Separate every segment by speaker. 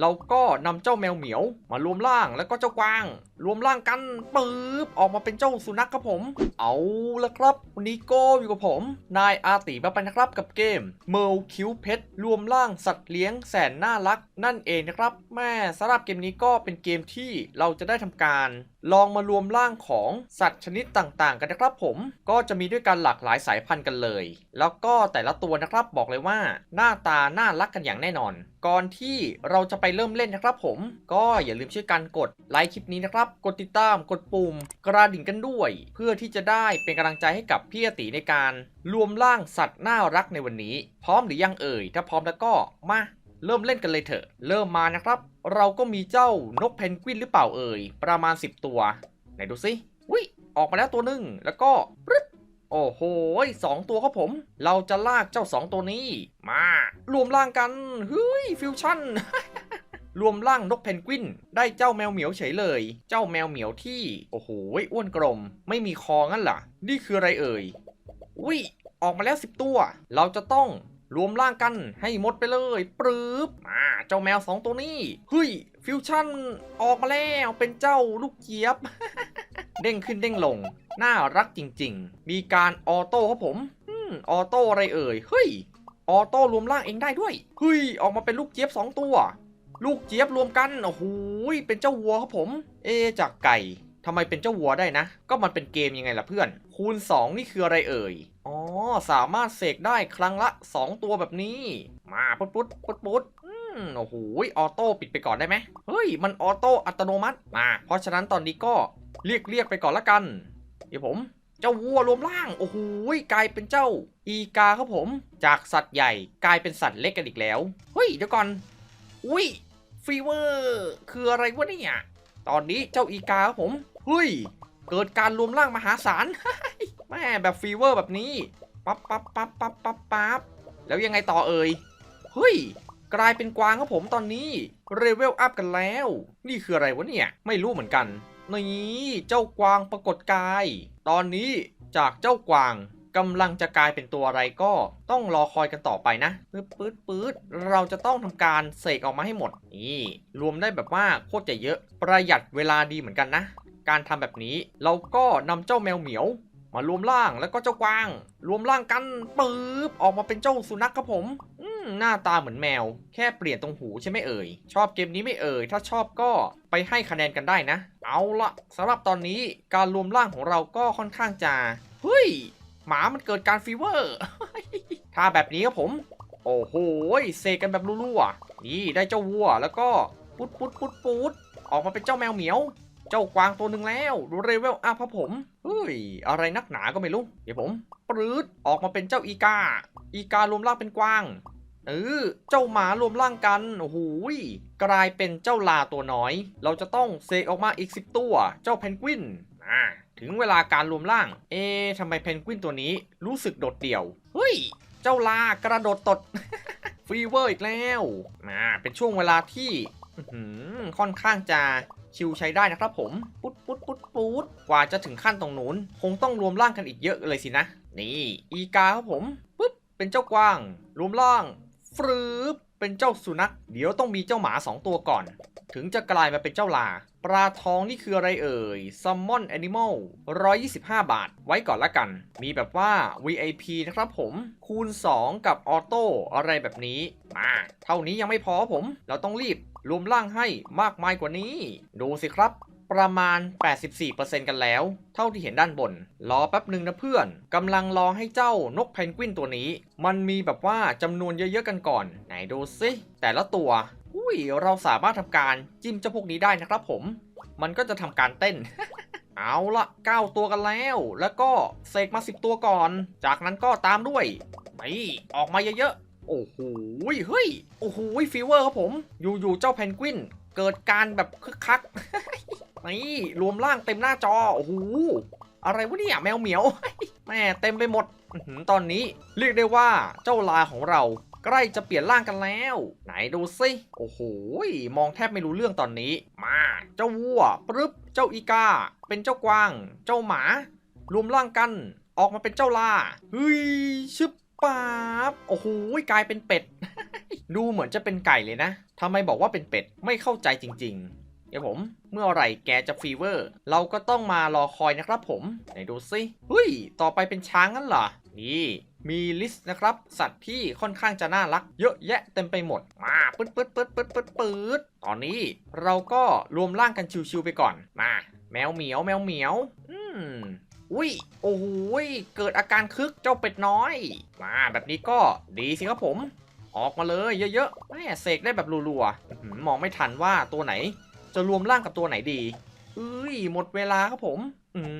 Speaker 1: เราก็นำเจ้าแมวเหมียวมารวมร่างแล้วก็เจ้ากวาง รวมร่างกันปึ๊บออกมาเป็นเจ้าสุนัขครับผม เอาละครับวันนี้ก็อยู่กับผม นายอาติมาไปนะครับกับเกมเมลคิวเพชรรวมร่างสัตว์เลี้ยงแสนน่ารัก นั่นเองนะครับ แม่สำหรับเกมนี้ก็เป็นเกมที่เราจะได้ทำการ ลองมารวมร่างของสัตว์ชนิดต่างๆ กันนะครับผมก็จะมีด้วยกันหลากหลายสายพันธุ์กันเลย แล้วก็แต่ละตัวนะครับบอกเลยว่า หน้าตาน่ารักกันอย่างแน่นอน ก่อนที่เราจะไปเริ่มเล่นนะครับ ผม ก็อย่าลืมช่วยกันกดไลค์คลิปนี้นะครับกดติดตามกดปุ่มกระดิ่งกันด้วย เพื่อที่จะได้เป็นกำลังใจให้กับพี่อติในการรวมร่างสัตว์น่ารักในวันนี้ พร้อมหรือยังเอ่ย ถ้าพร้อมแล้วก็มาเริ่มเล่นกันเลยเถอะ เริ่มมานะครับ เราก็มีเจ้านกเพนกวินหรือเปล่าเอ่ย ประมาณ 10 ตัว ไหนดูสิวิออกมาแล้วตัวหนึ่งแล้วก็ปึ๊บโอ้โหสองตัวครับผม เราจะลากเจ้าสองตัวนี้ มารวมร่างกันเฮ้ยฟิวชั่น รวมร่างนกเพนกวิน ได้เจ้าแมวเหมียวเฉยเลย เจ้าแมวเหมียวที่ โอ้โหอ้วนกลม ไม่มีคองั้นเหรอนี่คืออะไรเอ่ยอุ้ยออกมาแล้ว10ตัว เราจะต้องรวมร่างกันให้หมดไปเลยปรื๊บมาเจ้าแมว2ตัวนี้เฮ้ยฟิวชั่นออกมาแล้วเป็นเจ้าลูกเจี๊ยบ เด้งขึ้นเด้งลง น่ารักจริง ๆ มีการออโต้ครับผมอืมออโต้อะไรเอ่ยเฮ้ยออโต้รวมร่างเองได้ด้วยเฮ้ยออกมาเป็นลูกเจี๊ยบ 2 ตัว ลูกเจี๊ยบรวมกันโอ้โหเป็นเจ้าวัวครับผม เอจากไก่ทำไมเป็นเจ้าวัวได้นะ ก็มันเป็นเกมยังไงล่ะเพื่อน คูณ 2 นี่คืออะไรเอ่ย อ๋อ สามารถเสกได้ครั้งละ 2 ตัวแบบนี้ มาปุ๊ดปุ๊ดปุ๊ดปุ๊ดอืมโอ้โหออโต้ปิดไปก่อนได้ไหมเฮ้ย มันออโต้อัตโนมัติมาเพราะฉะนั้นตอนนี้ก็เรียกเรียกไปก่อนละกัน เดี๋ยวผม เจ้าวัวรวมร่าง โอ้โหกลายเป็นเจ้า อีกาครับผม จากสัตว์ใหญ่กลายเป็นสัตว์เล็กกันอีกแล้ว เฮ้ยเดี๋ยวก่อน อุ้ย ฟีเวอร์คืออะไรวะเนี่ยตอนนี้เจ้าอีกาครับผมเฮ้ยเกิดการรวมร่างมหาศาลแม่แบบฟีเวอร์แบบนี้ปั๊บปั๊บปั๊บปั๊บปั๊บปั๊บแล้วยังไงต่อเอ่ยเฮ้ยกลายเป็นกวางครับผมตอนนี้เรเวลอัพกันแล้ว นี่คืออะไรวะเนี่ย ไม่รู้เหมือนกันนี่เจ้ากวางปรากฏกาย ตอนนี้จากเจ้ากวาง กำลังจะกลายเป็นตัวอะไรก็ต้องรอคอยกันต่อไปนะปื๊ดปื๊ดปื๊ดเราจะต้องทำการเสกออกมาให้หมดนี่รวมได้แบบว่าโคตรจะเยอะประหยัดเวลาดีเหมือนกันนะ การทำแบบนี้เราก็นำเจ้าแมวเหมียวมารวมร่างแล้วก็เจ้ากวาง รวมร่างกันปึ๊บออกมาเป็นเจ้าสุนัขครับผมอืมหน้าตาเหมือนแมว แค่เปลี่ยนตรงหูใช่ไหมเอ่ย ชอบเกมนี้ไม่เอ่ย ถ้าชอบก็ไปให้คะแนนกันได้นะ เอาละสำหรับตอนนี้การรวมร่างของเราก็ค่อนข้างจะเฮ้ย หมามันเกิดการฟีเวอร์ ถ้าแบบนี้ครับผม โอ้โหเซกันแบบรั่วๆนี่ได้เจ้าวัวแล้วก็ปุ๊ดปุ๊ดปุ๊ดปุ๊ดออกมาเป็นเจ้าแมวเหมียว เจ้ากวางตัวหนึ่งแล้วดูเรเวลอัพครับผมเฮ้ยอะไรนักหนาก็ไม่รู้เดี๋ยวผมปรืดออกมาเป็นเจ้าอีกา อีการวมร่างเป็นกวางเออเจ้าหมารวมร่างกันโอ้โหยกลายเป็นเจ้าลาตัวน้อย เราจะต้องเสกออกมาอีก10ตัว เจ้าเพนกวินอ่า ถึงเวลาการรวมร่าง เอ๊ะทำไมเพนกวินตัวนี้รู้สึกโดดเดี่ยว เฮ้ย เจ้าลากระโดดตดฟีเวอร์อีกแล้วอ่าเป็นช่วงเวลาที่ค่อนข้างจะชิวใช้ได้นะครับผม ปุ๊ดปุ๊ดปุ๊ดปุ๊ดกว่าจะถึงขั้นตรงนู้น คงต้องรวมร่างกันอีกเยอะเลยสินะ นี่ อีกาครับผม ปุ๊บ เป็นเจ้ากวาง รวมร่าง ฟรึบเป็นเจ้าสุนัข เดี๋ยวต้องมีเจ้าหมา 2 ตัวก่อน ถึงจะกลายมาเป็นเจ้าลา ปลาทองนี่คืออะไรเอ่ย Summon Animal 125 บาท ไว้ก่อนละกัน มีแบบว่า VIP นะครับผม คูณ 2 กับออโต้อะไรแบบนี้มาเท่านี้ยังไม่พอผม เราต้องรีบรวมร่างให้มากมายกว่านี้ ดูสิครับ ประมาณ 84%กันแล้ว เท่าที่เห็นด้านบน รอแป๊บหนึ่งนะเพื่อนกำลังรอให้เจ้านกเพนกวินตัวนี้ มันมีแบบว่าจำนวนเยอะๆกันก่อน ไหนดูสิแต่ละตัว อุ้ยเราสามารถทำการจิ้มเจ้าพวกนี้ได้นะครับผม มันก็จะทำการเต้น เอาละ9ตัวกันแล้ว แล้วก็เสกมา 10 ตัวก่อน จากนั้นก็ตามด้วยไปออกมาเยอะๆ โอ้โหเฮ้ย โอ้โหฟีเวอร์ครับผม อยู่ๆ เจ้าเพนกวิน เกิดการแบบคึกคัก นี่รวมร่างเต็มหน้าจอ โอ้โห อะไรวะเนี่ยแมวเหมียว แม่เต็มไปหมด ตอนนี้เรียกได้ว่าเจ้าลาของเรา ใกล้จะเปลี่ยนร่างกันแล้ว ไหนดูสิโอ้โหมองแทบไม่รู้เรื่องตอนนี้ มาเจ้าวัวปึ๊บเจ้าอีกา เป็นเจ้ากวาง เจ้าหมา รวมร่างกัน ออกมาเป็นเจ้าลาเฮ้ยชึบป๊าบโอ้โหกลายเป็นเป็ด ดูเหมือนจะเป็นไก่เลยนะทำไมบอกว่าเป็นเป็ดไม่เข้าใจจริง ๆ เดี๋ยวผมเมื่อไหร่แกจะฟีเวอร์ เราก็ต้องมารอคอยนะครับผม ไหนดูสิเฮ้ย ต่อไปเป็นช้างงั้นเหรอ นี่ มีลิสต์นะครับ สัตว์ที่ค่อนข้างจะน่ารัก เยอะแยะเต็มไปหมด มาปึ๊ดปึ๊ดปึ๊ดปึ๊ดปึ๊ดปึ๊ดตอนนี้เราก็รวมร่างกันชิวๆไปก่อน มา แมวเหมียวแมวเหมียว อืมอุ้ย โอ้โหยเกิดอาการคึกเจ้าเป็ดน้อย มาแบบนี้ก็ดีสิครับผม ออกมาเลยเยอะๆแม่เสกได้แบบรัวๆมองไม่ทันว่าตัวไหน จะรวมร่างกับตัวไหนดี เอ้ยหมดเวลาครับผม อืม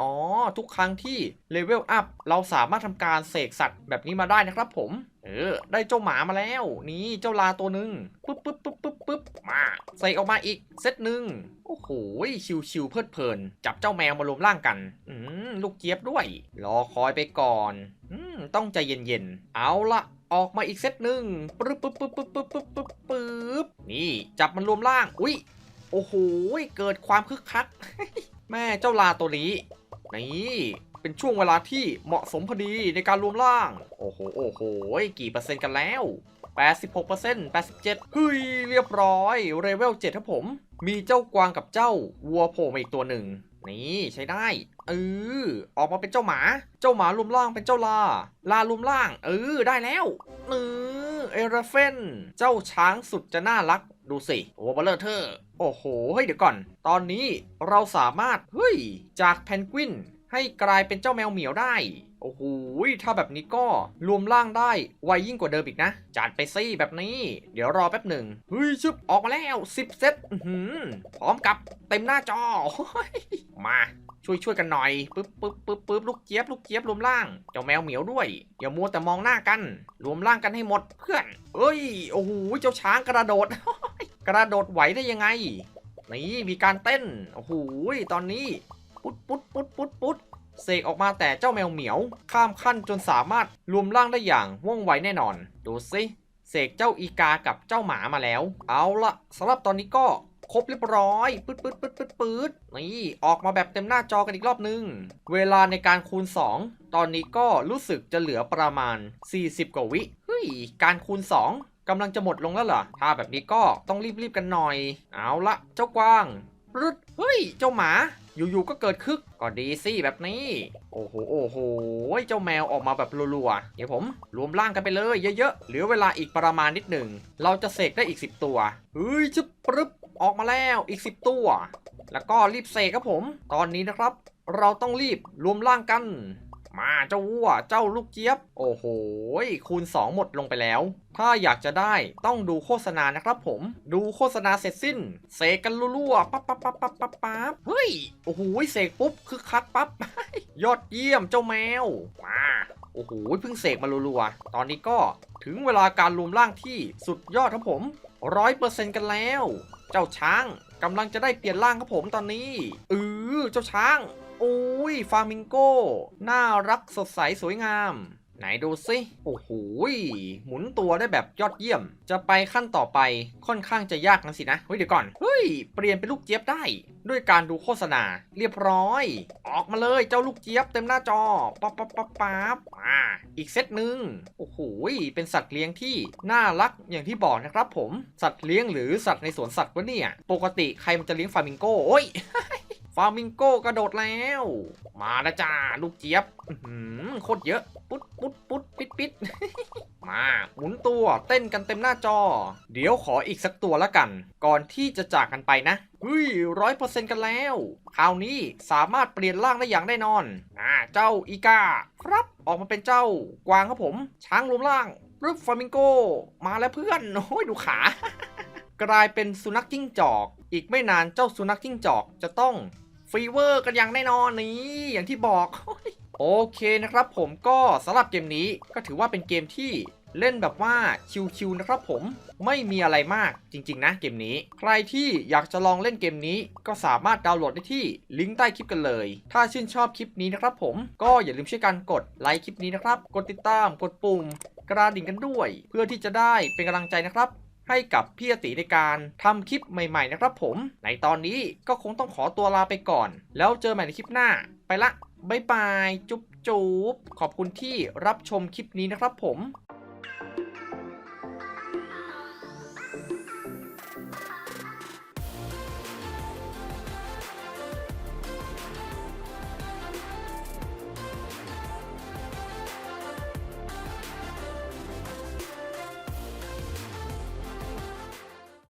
Speaker 1: อ๋อ ทุกครั้งที่เลเวลอัพเราสามารถทำการเสกสัตว์แบบนี้มาได้นะครับผม เออ ได้เจ้าหมามาแล้ว นี่เจ้าลาตัวหนึ่งปึ๊บปึ๊บปึ๊บปึ๊บปึ๊บมาใส่ออกมาอีกเซตหนึ่งโอ้โหชิวชิวเพลิดเพลิน จับเจ้าแมวมารวมร่างกัน อืมลูกเจี๊ยบด้วย รอคอยไปก่อน อืมต้องใจเย็นๆ เอาละออกมาอีกเซตหนึ่งปึ๊บปึ๊บปึ๊บปึ๊บปึ๊บปึ๊บปึ๊บปึ๊บนี่จับมันรวมร่าง อุ้ยโอ้โหเกิดความคึกคักแม่เจ้าลาตัวนี้ นี่เป็นช่วงเวลาที่เหมาะสมพอดีในการรวมร่าง โอ้โห โอ้โห กี่เปอร์เซ็นต์กันแล้ว 86% 87เฮ้ย เรียบร้อยเลเวล 7 ครับผม มีเจ้ากวางกับเจ้าวัวโผล่มาอีกตัวหนึ่ง นี่ใช้ได้เออออกมาเป็นเจ้าหมา เจ้าหมารวมร่างเป็นเจ้าลา ลารวมร่าง เออ ได้แล้วเออเอราเฟน เจ้าช้างสุดจะน่ารัก ดูสิ โอ้เบลเลอร์เธอโอ้โห เฮ้ยเดี๋ยวก่อน ตอนนี้เราสามารถ เฮ้ย จากแพนกวินให้กลายเป็นเจ้าแมวเหมียวได้ โอ้โห ถ้าแบบนี้ก็รวมร่างได้ ไวยิ่งกว่าเดิมอีกนะ จัดไปซี่แบบนี้ เดี๋ยวรอแป๊บหนึ่ง เฮ้ยชึบออกมาแล้ว 10 เซตพร้อมกับเต็มหน้าจอ มา ช่วยช่วยกันหน่อยปึ๊บปึ๊บปึ๊บปึ๊บลูกเจี๊ยบลูกเจี๊ยบรวมร่างเจ้าแมวเหมียวด้วยอย่ามัวแต่มองหน้ากัน รวมร่างกันให้หมดเพื่อน เอ้ยโอ้โหเจ้าช้างกระโดด กระโดดไหวได้ยังไงนี่มีการเต้นโอ้โหตอนนี้ปุ๊ดปุ๊ดปุ๊ดปุ๊ดปุ๊ดเสกออกมาแต่เจ้าแมวเหมียว ข้ามขั้นจนสามารถรวมร่างได้อย่างว่องไวแน่นอน ดูสิเสกเจ้าอีกากับเจ้าหมามาแล้ว เอาละสำหรับตอนนี้ก็ ครบเรียบร้อยปื๊ดปื๊ดปื๊ดปื๊ดปื๊ดนี่ ออกมาแบบเต็มหน้าจอกันอีกรอบนึง เวลาในการคูณ 2 ตอนนี้ก็รู้สึกจะเหลือประมาณ 40 กว่าวิ เฮ้ย การคูณ 2กำลังจะหมดลงแล้วเหรอ ถ้าแบบนี้ก็ต้องรีบๆกันหน่อย เอาละเจ้ากวางรึดเฮ้ย เจ้าหมา อยู่ๆ ก็เกิดคึก ก็ดีสิแบบนี้ โอ้โห โอ้โห เจ้าแมวออกมาแบบรัวๆ เดี๋ยวผม รวมร่างกันไปเลยเยอะๆ เหลือเวลาอีกประมาณนิดหนึ่ง เราจะเสกได้อีก 10 ตัว เฮ้ยชึบปรึบ ออกมาแล้วอีก 10 ตัว แล้วก็รีบเสกครับผม ตอนนี้นะครับ เราต้องรีบรวมร่างกัน มาเจ้าวัวเจ้าลูกเจี๊ยบ โอ้โหคูณ 2 หมดลงไปแล้ว ถ้าอยากจะได้ต้องดูโฆษณานะครับผม ดูโฆษณาเสร็จสิ้น เสกกันรัวๆปั๊บปั๊บปั๊บปั๊บปั๊บปั๊บเฮ้ยโอ้โหเสกปุ๊บคือคักปั๊บยอดเยี่ยมเจ้าแมวมาโอ้โหเพิ่งเสกมารัวๆ ตอนนี้ก็ถึงเวลาการรวมร่างที่สุดยอดครับผมร้อยเปอร์เซ็นต์กันแล้ว เจ้าช้างกำลังจะได้เปลี่ยนร่างครับผมตอนนี้เออเจ้าช้างโอ้ยฟามิงโก้ น่ารักสดใสสวยงาม ไหนดูสิ โอ้โหหมุนตัวได้แบบยอดเยี่ยม จะไปขั้นต่อไปค่อนข้างจะยากนะสินะ เฮ้ยเดี๋ยวก่อน เฮ้ย เปลี่ยนเป็นลูกเจี๊ยบได้ ด้วยการดูโฆษณาเรียบร้อย ออกมาเลยเจ้าลูกเจี๊ยบเต็มหน้าจอ ปั๊บปั๊บปั๊บปั๊บ อีกเซตหนึ่งโอ้โหเป็นสัตว์เลี้ยงที่น่ารักอย่างที่บอกนะครับ ผมสัตว์เลี้ยงหรือสัตว์ในสวนสัตว์วะเนี่ย ปกติใครมันจะเลี้ยงฟามิงโก้โอ้ยฟามิงโก้กระโดดแล้ว มาละจ้า ลูกเจี๊ยบอืโคตรเยอะ ปุ๊ดปุ๊ดปุ๊ดปิดปิด มาหมุนตัวเต้นกันเต็มหน้าจอ เดี๋ยวขออีกสักตัวละกัน ก่อนที่จะจากกันไปนะเฮ้ยร้อยเปอร์เซ็นต์กันแล้ว คราวนี้สามารถเปลี่ยนร่างได้อย่างแน่นอนอ่าเจ้าอีกาครับออกมาเป็นเจ้ากวางครับผม ช้างรวมร่างรึบฟามิงโก มาแล้วเพื่อนโอ้ยดูขากลายเป็นสุนัขจิ้งจอก อีกไม่นานเจ้าสุนัขจิ้งจอกจะต้องฟีเวอร์กันอย่างแน่นอนนี้อย่างที่บอก โอเคนะครับผมก็สำหรับเกมนี้ก็ถือว่าเป็นเกมที่เล่นแบบว่าชิวๆนะครับผมไม่มีอะไรมากจริงๆนะเกมนี้ ใครที่อยากจะลองเล่นเกมนี้ก็สามารถดาวน์โหลดได้ที่ลิงก์ใต้คลิปกันเลย ถ้าชื่นชอบคลิปนี้นะครับผมก็อย่าลืมช่วยกันกดไลค์คลิปนี้นะครับ กดติดตามกดปุ่ม กระดิ่งกันด้วย เพื่อที่จะได้เป็นกำลังใจนะครับ ให้กับพี่อติในการทำคลิปใหม่ ๆ นะครับผม ในตอนนี้ก็คงต้องขอตัวลาไปก่อน แล้วเจอใหม่ในคลิปหน้าไปละ บายบาย จุ๊บจุ๊บขอบคุณที่รับชมคลิปนี้นะครับผม